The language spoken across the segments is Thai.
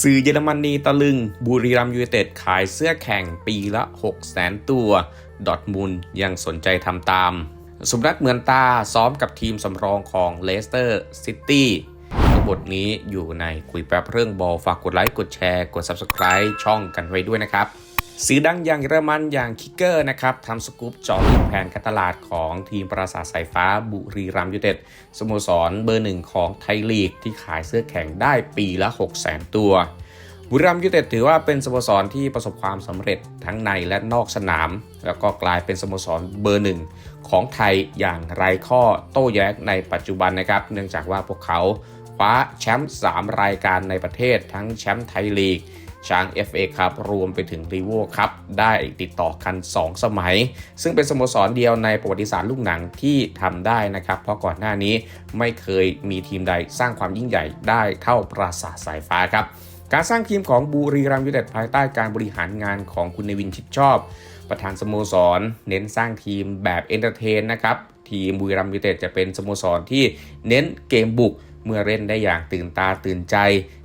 สื่อเยอรมนีตะลึง บุรีรัมยูเต็ดขายเสื้อแข่งปีละ6 0แสนตัว ดอทมุนยังสนใจทำตาม สมรัตเหมือนตาซ้อมกับทีมสำรองของเลสเตอร์ซิตี้ทั้งหมดนี้อยู่ในคุยแป๊บเรื่องบอลฝากกดไลค์ กดแชร์ กด Subscribe ช่องกันไว้ด้วยนะครับ สื่อดังอย่างเยอรมันอย่างคิกเกอร์นะครับทำสกู๊ปเจอลึกแผนการตลาดของทีมปราสาทสายฟ้าบุรีรัมย์ยูเต็ดสโมสรเบอร์หนึ่งของไทยลีก ที่ขายเสื้อแข่งได้ปีละ 6 0 0 0 0ตัว บุรีรัมย์ยูเต็ดถือว่าเป็นสโมสรที่ประสบความสำเร็จทั้งในและนอกสนาม แล้วก็กลายเป็นสโมสรเบอร์หนึ่งของไทยอย่างไร้ข้อโต้แย้งในปัจจุบันนะครับเนื่องจากว่าพวกเขาคว้าแชมป์3รายการในประเทศทั้งแชมป์ไทยลีก ช้าง FA ครับรวมไปถึงรีโวครับได้ติดต่อกัน 2 สมัย ซึ่งเป็นสโมสรเดียวในประวัติศาสตร์ลูกหนังที่ทำได้นะครับ เพราะก่อนหน้านี้ไม่เคยมีทีมใดสร้างความยิ่งใหญ่ได้เท่าปราสาทสายฟ้าครับการสร้างทีมของบุรีรัมย์ยูไนเต็ดภายใต้การบริหารงานของคุณเนวินชิดชอบ ประธานสโมสร เน้นสร้างทีมแบบเอนเตอร์เทนนะครับ ทีมบุรีรัมย์ยูไนเต็ดจะเป็นสโมสรที่เน้นเกมบุกเมื่อเล่นได้อย่างตื่นตาตื่นใจ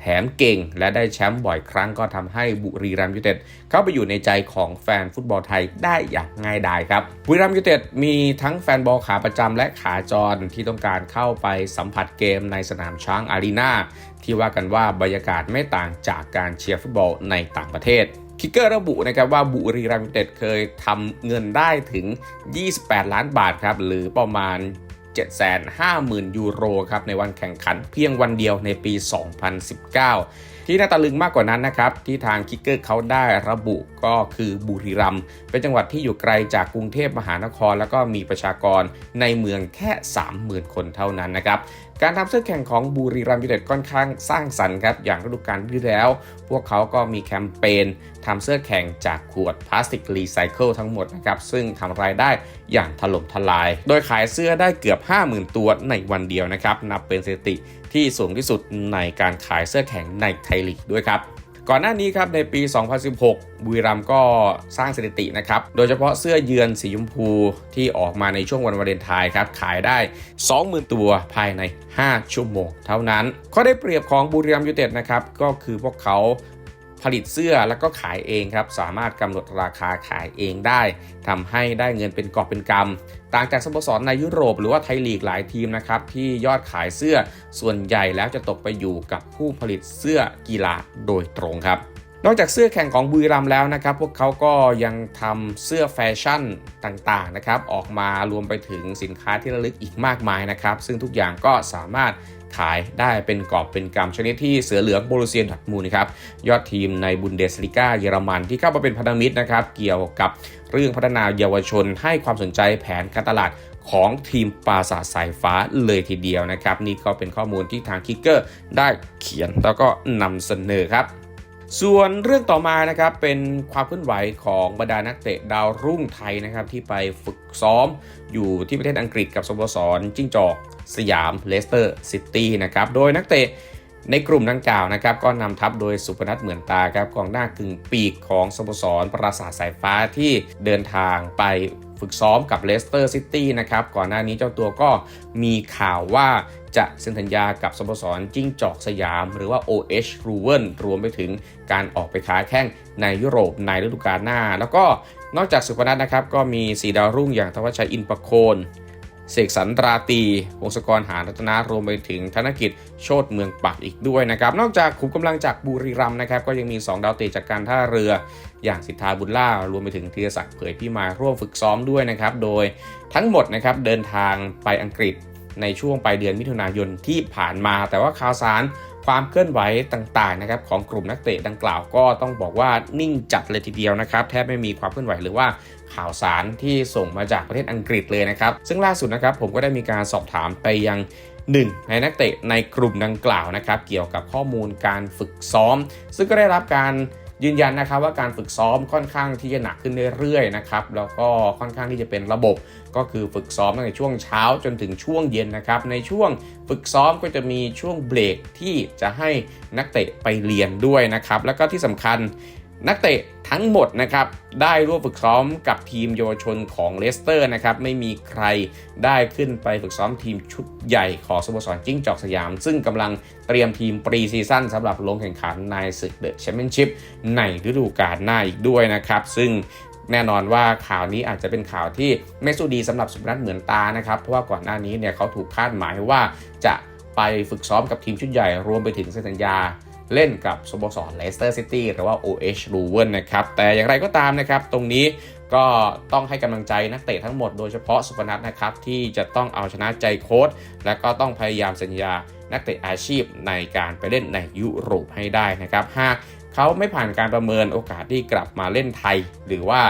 แถมเก่งและได้แชมป์บ่อยครั้งก็ทำให้บุรีรัมย์ยูเต็ดเข้าไปอยู่ในใจของแฟนฟุตบอลไทยได้อย่างง่ายดายครับบุรีรัมย์ยูเต็ดมีทั้งแฟนบอลขาประจำและขาจรที่ต้องการเข้าไปสัมผัสเกมในสนามช้างอารีนาที่ว่ากันว่าบรรยากาศไม่ต่างจากการเชียร์ฟุตบอลในต่างประเทศคิกเกอร์ระบุนะครับว่าบุรีรัมย์ยูเต็ดเคยทำเงินได้ถึง 28 ล้านบาทครับหรือประมาณ 750,000 ยูโรครับในวันแข่งขันเพียงวันเดียวในปี 2019 ที่น่าตะลึงมากกว่านั้นนะครับที่ทางคิกเกอร์เขาได้ระบุก็คือบุรีรัมย์เป็นจังหวัดที่อยู่ไกลจากกรุงเทพมหานคร แล้วก็มีประชากรในเมืองแค่ 30,000 คนเท่านั้นนะครับ การทำเสื้อแข่งของบุรีรัมย์ยูไนเต็ดค่อนข้างสร้างสรรค์ครับ อย่างฤดูกาลที่แล้ว พวกเขาก็มีแคมเปญทำเสื้อแข่งจากขวดพลาสติกรีไซเคิลทั้งหมดนะครับ ซึ่งทำรายได้อย่างถล่มทลาย โดยขายเสื้อได้เกือบ 50,000 ตัวในวันเดียวนะครับ นับเป็นสถิติที่สูงที่สุดในการขายเสื้อแข่งในไทยลีกด้วยครับ ก่อนหน้านี้ครับในปี 2016 บุรีรัมย์ก็สร้างสถิตินะครับ โดยเฉพาะเสื้อเยือนสีชมพูที่ออกมาในช่วงวันวาเลนไทน์ครับ ขายได้ 20,000 ตัวภายใน 5 ชั่วโมง เท่านั้น ข้อได้เปรียบของบุรีรัมย์ยูไนเต็ดนะครับ ก็คือพวกเขา ผลิตเสื้อแล้วก็ขายเองครับ สามารถกำหนดราคาขายเองได้ทำให้ได้เงินเป็นกอบเป็นกำต่างจากสโมสรในยุโรปหรือว่าไทยลีกหลายทีมนะครับที่ยอดขายเสื้อส่วนใหญ่แล้วจะตกไปอยู่กับผู้ผลิตเสื้อกีฬาโดยตรงครับ นอกจากเสื้อแข่งของบุรีรัมแล้วนะครับ พวกเขาก็ยังทำเสื้อแฟชั่นต่างๆนะครับ ออกมารวมไปถึงสินค้าที่ระลึกอีกมากมายนะครับ ซึ่งทุกอย่างก็สามารถ ขายได้เป็นกอบเป็นกำชนิดที่เสือเหลืองโบรูเซียนดัตมูนะครับยอดทีมในบุนเดสลิก้าเยอรมันที่เข้ามาเป็นพันธมิตรนะครับเกี่ยวกับเรื่องพัฒนาเยาวชนให้ความสนใจแผนการตลาดของทีมปราสาทสายฟ้าเลยทีเดียวนะครับ นี่ก็เป็นข้อมูลที่ทางคิกเกอร์ได้เขียนแล้วก็นำเสนอครับ ส่วนเรื่องต่อมานะครับเป็นความเคลื่อนไหวของบรรดานักเตะดาวรุ่งไทยนะครับที่ไปฝึกซ้อมอยู่ที่ประเทศอังกฤษกับสโมสรจิ้งจอกสยามเลสเตอร์ซิตี้นะครับโดยนักเตะในกลุ่มดังกล่าวนะครับก็นำทัพโดยสุพนัทเหมือนตาครับกองหน้ากึ่งปีกของสโมสรปราสาทสายฟ้าที่เดินทางไป ฝึกซ้อมกับเลสเตอร์ซิตี้นะครับ ก่อนหน้านี้เจ้าตัวก็มีข่าวว่าจะเซ็นสัญญากับสโมสรจิ้งจอกสยาม หรือว่า OH r u w e n รวมไปถึงการออกไปค้าแข้งในยุโรปในฤดูกาลหน้า แล้วก็นอกจากสุพนัทนะครับ ก็มีสีดาวรุ่งอย่างทวัชชัยอินประโคน เสกสรรตราตีวงศกรหารัตนารวมไปถึงธนกิจโชตเมืองปักอีกด้วยนะครับ นอกจากขุมกำลังจากบุรีรัมย์นะครับ ก็ยังมี 2 ดาวเตะจากการท่าเรือ อย่างสิทธาบุญล่ารวมไปถึงธีรศักดิ์เผยพี่มาร่วมฝึกซ้อมด้วยนะครับ โดยทั้งหมดนะครับเดินทางไปอังกฤษในช่วงปลายเดือนมิถุนายนที่ผ่านมา แต่ว่าข่าวสาร ความเคลื่อนไหวต่างๆนะครับของกลุ่มนักเตะดังกล่าวก็ต้องบอกว่านิ่งจัดเลยทีเดียวนะครับแทบไม่มีความเคลื่อนไหวหรือว่าข่าวสารที่ส่งมาจากประเทศอังกฤษเลยนะครับซึ่งล่าสุดนะครับผมก็ได้มีการสอบถามไปยังหนึ่งในนักเตะในกลุ่มดังกล่าวนะครับเกี่ยวกับข้อมูลการฝึกซ้อม ซึ่งก็ได้รับการ ยืนยันนะครับว่าการฝึกซ้อมค่อนข้างที่จะหนักขึ้นเรื่อยๆนะครับแล้วก็ค่อนข้างที่จะเป็นระบบ ก็คือฝึกซ้อมตั้งแต่ช่วงเช้าจนถึงช่วงเย็นนะครับในช่วงฝึกซ้อมก็จะมีช่วงเบรกที่จะให้นักเตะไปเรียนด้วยนะครับแล้วก็ที่สำคัญ นักเตะทั้งหมดนะครับได้ร่วมฝึกซ้อมกับทีมเยาวชนของเลสเตอร์นะครับไม่มีใครได้ขึ้นไปฝึกซ้อมทีมชุดใหญ่ของสโมสรจิ้งจอกสยาม ซึ่งกำลังเตรียมทีมปรีซีซั่นสำหรับลงแข่งขันในศึกเดอะแชมเปี้ยนชิพในฤดูกาลหน้าอีกด้วยนะครับซึ่งแน่นอนว่าข่าวนี้อาจจะเป็นข่าวที่ไม่สู้ดีสำหรับสุพนัทเหมือนตานะครับ เพราะว่าก่อนหน้านี้เนี่ยเขาถูกคาดหมายว่าจะไปฝึกซ้อมกับทีมชุดใหญ่รวมไปถึงเซ็นสัญญา เล่นกับสโมสรเลสเตอร์ซิตี้หรือว่า OH r u w e n นะครับ แต่อย่างไรก็ตามนะครับ ตรงนี้ก็ต้องให้กำลังใจนักเตะทั้งหมดโดยเฉพาะสุพนัทนะครับ ที่จะต้องเอาชนะใจโค้ชและก็ต้องพยายามสัญญานักเตะอาชีพในการไปเล่นในยุโรปให้ได้นะครับ หากเขาไม่ผ่านการประเมินโอกาสที่กลับมาเล่นไทย หรือว่า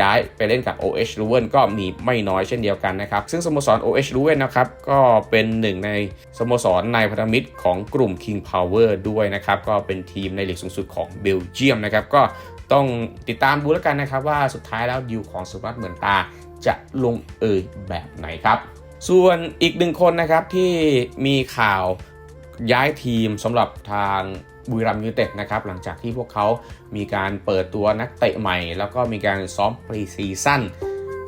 ย้ายไปเล่นกับ OH r u w e n ก็มีไม่น้อยเช่นเดียวกันนะครับ ซึ่งสโมสร OH r u w e n นะครับ ก็เป็นหนึ่งในสโมสรในพันธมิตรของกลุ่ม King Power ด้วยนะครับ ก็เป็นทีมในลีกสูงสุดของเบลเยียมนะครับ ก็ต้องติดตามดูแล้วกันนะครับว่าสุดท้ายแล้วดิวของสุรัตน์เหมือนตาจะลงเอยแบบไหนครับ ส่วนอีกหนึ่งคนนะครับที่มีข่าว ย้ายทีมสำหรับทางบุรีรัมย์ยูเต็ดนะครับหลังจากที่พวกเขามีการเปิดตัวนักเตะใหม่ แล้วก็มีการซ้อมปรีซีซั่น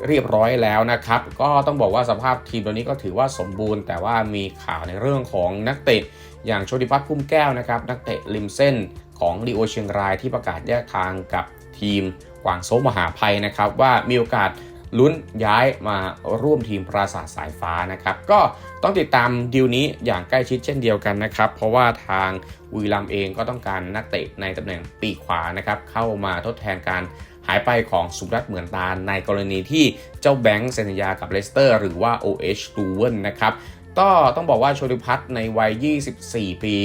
เรียบร้อยแล้วนะครับ ก็ต้องบอกว่าสภาพทีมตัวนี้ก็ถือว่าสมบูรณ์ แต่ว่ามีข่าวในเรื่องของนักเตะอย่างโชติพัฒน์พุ่มแก้วนะครับ นักเตะริมเส้นของลีโอเชียงรายที่ประกาศแยกทางกับทีมกวางโซมหาภัยนะครับ ว่ามีโอกาส ลุ้นย้ายมาร่วมทีมปราสาทสายฟ้านะครับ ก็ต้องติดตามดีลนี้อย่างใกล้ชิดเช่นเดียวกันนะครับ เพราะว่าทางบุรีรัมเองก็ต้องการนักเตะในตำแหน่งปีกขวานะครับ เข้ามาทดแทนการหายไปของสุรัตน์เหมือนตาในกรณีที่เจ้าแบงค์เซ็นสัญญากับเลสเตอร์หรือว่า OH r u w e n นะครับก็ต้องบอกว่าโชติพัฒน์ในวัย 24 ปี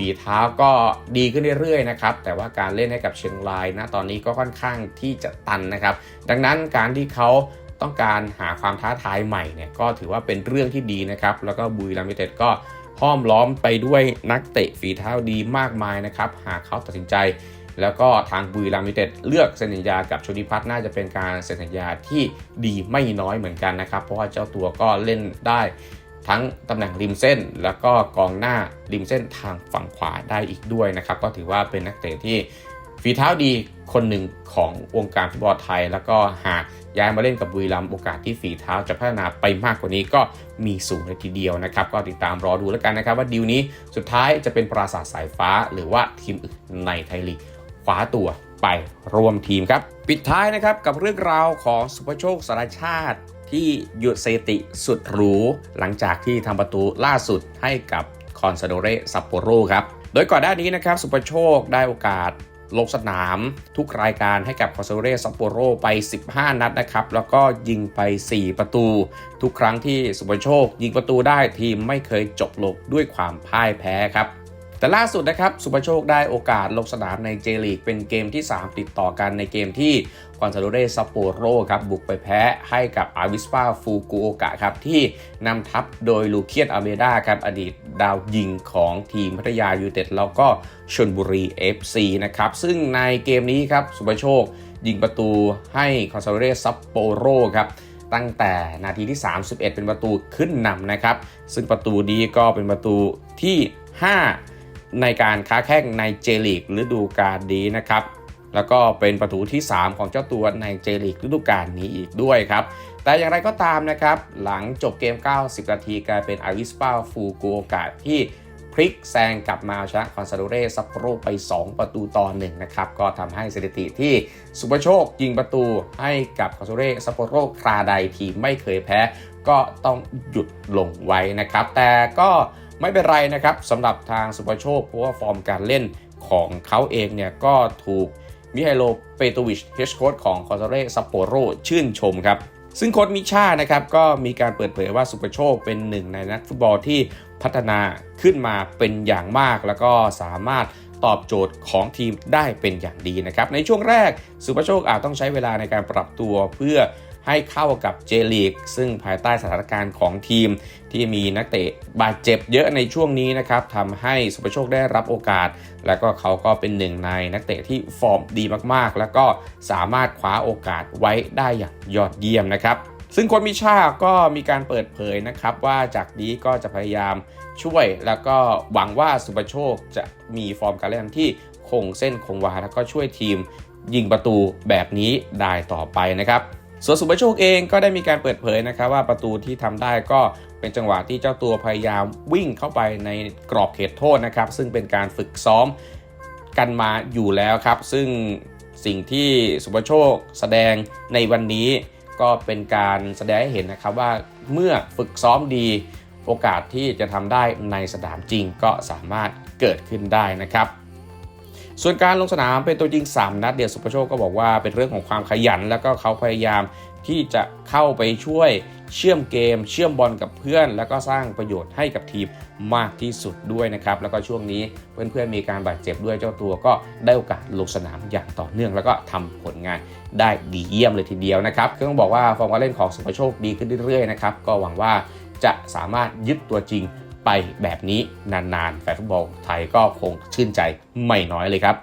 ฝีเท้าก็ดีขึ้นเรื่อยๆนะครับแต่ว่าการเล่นให้กับเชียงรายนะตอนนี้ก็ค่อนข้างที่จะตันนะครับ ดังนั้นการที่เขาต้องการหาความท้าทายใหม่เนี่ยก็ถือว่าเป็นเรื่องที่ดีนะครับ แล้วก็บุรีรัมย์ยูไนเต็ดก็ห้อมล้อมไปด้วยนักเตะฝีเท้าดีมากมายนะครับ หากเขาตัดสินใจ แล้วก็ทางบุรีรัมย์ยูไนเต็ดเลือกเซ็นสัญญากับโชติพัฒน์น่าจะเป็นการเซ็นสัญญาที่ดีไม่น้อยเหมือนกันนะครับ เพราะว่าเจ้าตัวก็เล่นได้ ทั้งตำแหน่งริมเส้น แล้วก็กองหน้าริมเส้นทางฝั่งขวาได้อีกด้วยนะครับ ก็ถือว่าเป็นนักเตะที่ฝีเท้าดีคนหนึ่งของวงการฟุตบอลไทย แล้วก็หากย้ายมาเล่นกับบุรีรัมย์โอกาสที่ฝีเท้าจะพัฒนาไปมากกว่านี้ก็มีสูงเลยทีเดียวนะครับ ก็ติดตามรอดูแล้วกันนะครับ ว่าดีลนี้สุดท้ายจะเป็นปราสาทสายฟ้า หรือว่าทีมอื่นในไทยลีกคว้าตัวไปรวมทีมครับ ปิดท้ายนะครับกับเรื่องราวของสุภโชคสารชาติ ที่หยุดสถิติสุดหรู หลังจากที่ทำประตูล่าสุดให้กับคอนซาโดเรซัปโปโรครับ โดยก่อนหน้านี้นะครับ สุภโชคได้โอกาสลงสนามทุกรายการให้กับคอนซาโดเรซัปโปโรไป 15 นัดนะครับ แล้วก็ยิงไป 4 ประตู ทุกครั้งที่สุภโชค ยิงประตูได้ทีมไม่เคยจบลงด้วยความพ่ายแพ้ครับ แต่ล่าสุดนะครับสุภโชคได้โอกาสลงสนามในเจลีกเป็นเกมที่ 3 ติดต่อกันในเกมที่คอนซาโดเรซัปโปโรครับบุกไปแพ้ให้กับอาวิสปาฟูกุโอกะครับที่นำทัพโดยลูเคียนอาเมดาครับอดีตดาวยิงของทีมพัทยายูเต็ดแล้วก็ชลบุรี FC นะครับซึ่งในเกมนี้ครับสุภโชคยิงประตูให้คอนซาโดเรซัปโปโรครับตั้งแต่นาทีที่ 31 เป็นประตูขึ้นนำนะครับ ซึ่งประตูนี้ก็เป็นประตูที่ 5 ในการค้าแข่งในเจลีกฤดูกาลนี้นะครับ แล้วก็เป็นประตูที่ 3 ของเจ้าตัวในเจลีกฤดูกาลนี้อีกด้วยครับ แต่อย่างไรก็ตามนะครับ หลังจบเกม 90 นาทีกลายเป็นอาริสปาฟูกุโอกะที่พลิกแซงกลับมาชนะคอนซาโดเรซัปโปโรไป 2 ประตูต่อ1นะครับ ก็ทำให้สถิติที่สุปโชคยิงประตูให้กับคอนซาโดเรซัปโปโรคราใดทีไม่เคยแพ้ ก็ต้องหยุดลงไว้นะครับ แต่ก็ ไม่เป็นไรนะครับสำหรับทางสุปโชคเพราะว่าฟอร์มการเล่นของเขาเองเนี่ยก็ถูกมิไฮโลเปโตวิชเฮดโค้ชของคอนซเรซัปโปโรชื่นชมครับ ซึ่งโค้ชมิชานะครับก็มีการเปิดเผยว่าสุปโชคเป็นหนึ่งในนักฟุตบอลที่พัฒนาขึ้นมาเป็นอย่างมาก แล้วก็สามารถตอบโจทย์ของทีมได้เป็นอย่างดีนะครับ ในช่วงแรกสุปโชคอาจต้องใช้เวลาในการปรับตัวเพื่อ ให้เข้ากับเจลีกซึ่งภายใต้สถานการณ์ของทีมที่มีนักเตะบาดเจ็บเยอะในช่วงนี้นะครับทำให้สุปโชคได้รับโอกาส แล้วก็เขาก็เป็นหนึ่งในนักเตะที่ฟอร์มดีมากๆ แล้วก็สามารถคว้าโอกาสไว้ได้อย่างยอดเยี่ยมนะครับซึ่งคนมิชาก็มีการเปิดเผยนะครับ ว่าจากนี้ก็จะพยายามช่วยแล้วก็หวังว่าสุประโชคจะมีฟอร์มการเล่นที่คงเส้นคงวาแล้วก็ช่วยทีมยิงประตูแบบนี้ได้ต่อไปนะครับ ส่วนสุประโชคเองก็ได้มีการเปิดเผยนะครับว่าประตูที่ทำได้ก็เป็นจังหวะที่เจ้าตัวพยายามวิ่งเข้าไปในกรอบเขตโทษนะครับ ซึ่งเป็นการฝึกซ้อมกันมาอยู่แล้วครับ ซึ่งสิ่งที่สุประโชคแสดงในวันนี้ก็เป็นการแสดงให้เห็นนะครับว่าเมื่อฝึกซ้อมดีโอกาสที่จะทำได้ในสนามจริงก็สามารถเกิดขึ้นได้นะครับ ส่วนการลงสนามเป็นตัวจริง 3 นัดเดียวสุภโชคก็บอกว่าเป็นเรื่องของความขยัน แล้วก็เขาพยายามที่จะเข้าไปช่วยเชื่อมเกม เชื่อมบอลกับเพื่อน แล้วก็สร้างประโยชน์ให้กับทีมมากที่สุดด้วยนะครับ แล้วก็ช่วงนี้เพื่อนๆมีการบาดเจ็บด้วยเจ้าตัวก็ได้โอกาสลงสนามอย่างต่อเนื่อง แล้วก็ทำผลงานได้ดีเยี่ยมเลยทีเดียวนะครับก็ต้องบอกว่าฟอร์มการเล่นของสุภโชคดีขึ้นเรื่อยๆนะครับก็หวังว่าจะสามารถยึดตัวจริง ไปแบบนี้นานๆแฟนฟุตบอลไทยก็คงชื่นใจไม่น้อยเลยครับ